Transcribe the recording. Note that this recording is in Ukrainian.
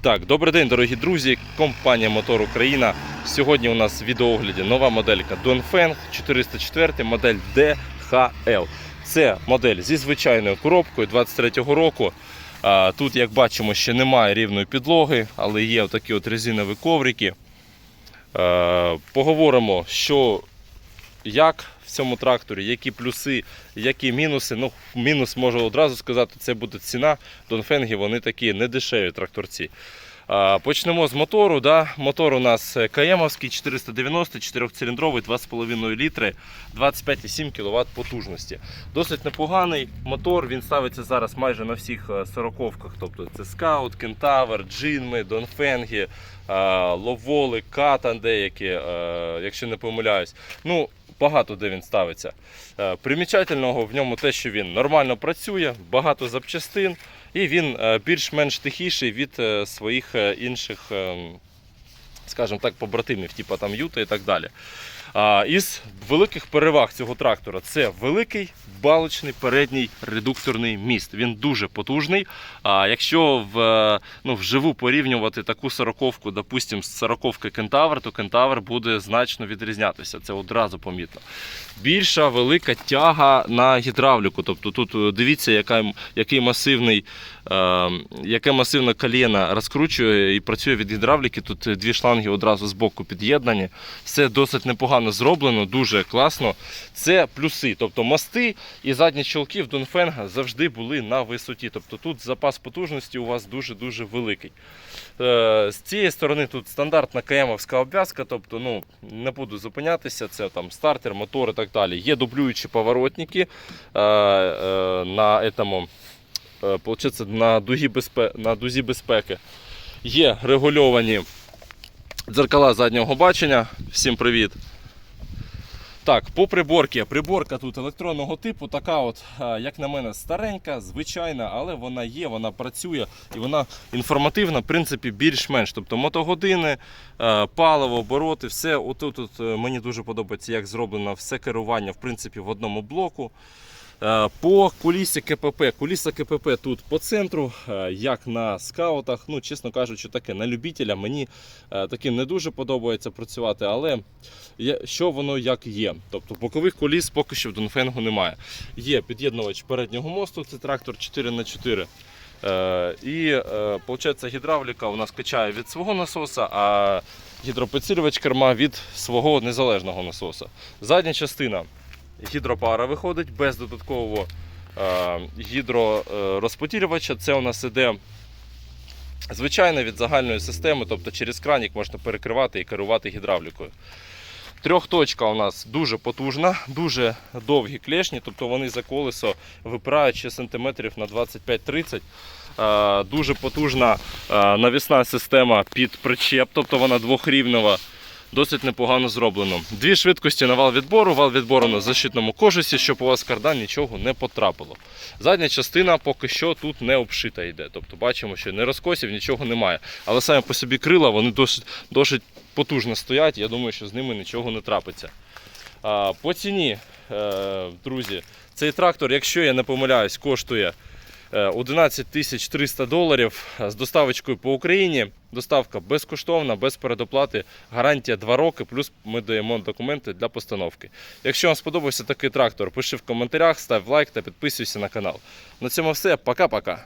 Так, добрий день, дорогі друзі. Компанія Мотор Україна. Сьогодні у нас в відеоогляді нова моделька Dongfeng 404 модель DHL. Це модель зі звичайною коробкою 23-го року. Тут, як бачимо, ще немає рівної підлоги, але є такі от резинові коврики. Поговоримо, що як в цьому тракторі, які плюси, які мінуси. Ну, мінус можу одразу сказати, це буде ціна. Донфенги вони такі недешеві тракторці. А, Почнемо з мотору. Да? Мотор у нас КМовський 490, 4-циліндровий, 2,5 літри, 25,7 кВт потужності. Досить непоганий мотор. Він ставиться зараз майже на всіх е, сороковках. Тобто це Скаут, Кентавр, Джинми, Донфенги, е, Ловоли, Катан деякі, е, якщо не помиляюсь. Ну, багато де він ставиться. Е, Примічательного в ньому те, що він нормально працює, багато запчастин, і він е, більш-менш тихіший від е, своїх інших, е, скажімо так, побратимів, типу там Юта і так далі. Із великих переваг цього трактора це великий балочний передній редукторний міст. Він дуже потужний. А якщо в, е, ну, вживу порівнювати таку сороковку, допустим, з сороковки Кентавр, то Кентавр буде значно відрізнятися. Це одразу помітно. Більша велика тяга на гідравліку. Тобто тут е, дивіться, яка, який масивний, е, яке масивне коліна розкручує і працює від гідравліки. Тут е, дві шланги одразу з боку під'єднані. Все досить непогано зроблено, дуже класно. Це плюси. Тобто мости і задні чолки в Донфенга завжди були на висоті. Тобто тут запас потужності у вас дуже-дуже великий. Е, З цієї сторони тут стандартна КМовська обв'язка, тобто ну, не буду зупинятися, це там стартер, мотор і так далі. Є дублюючі поворотники е, е, на, получається, на, дугі безпе, на дузі безпеки. Є регульовані дзеркала заднього бачення. Всім привіт! Так, по приборці. Приборка тут електронного типу, така от, е, як на мене, старенька, звичайна, але вона є, вона працює і вона інформативна, в принципі, більш-менш. Тобто мотогодини, е, паливо, обороти, все. Отут от, е, мені дуже подобається, як зроблено все керування в принципі, в одному блоку. Е, По кулісі КПП. Куліса КПП тут по центру, е, як на скаутах. Ну, чесно кажучи, таке на любителя. Мені е, таким не дуже подобається працювати, але що воно як є. Тобто бокових коліс поки що в Донфенгу немає. Є під'єднувач переднього мосту, це трактор 4х4. Е, і виходить, гідравліка у нас качає від свого насоса, а гідропідсилювач керма від свого незалежного насоса. Задня частина гідропара виходить без додаткового е, гідророзпотілювача. Це у нас іде звичайно від загальної системи, тобто через кранік можна перекривати і керувати гідравлікою. Трьохточка у нас дуже потужна, дуже довгі клешні, тобто вони за колесо випирають ще сантиметрів на 25-30. Е, Дуже потужна е, навісна система під причеп, тобто вона двохрівнева. Досить непогано зроблено. Дві швидкості на вал відбору, вал відбору на защитному кожусі, щоб у вас кардан нічого не потрапило. Задня частина поки що тут не обшита йде. Тобто бачимо, що не розкосів, нічого немає. Але самі по собі крила вони досить, досить потужно стоять. Я думаю, що з ними нічого не трапиться. По ціні, е, друзі, цей трактор, якщо я не помиляюсь, коштує 11 тисяч 300 доларів з доставочкою по Україні. Доставка безкоштовна, без передоплати, гарантія 2 роки, плюс ми даємо документи для постановки. Якщо вам сподобався такий трактор, пиши в коментарях, став лайк та підписуйся на канал. На цьому все, пока-пока.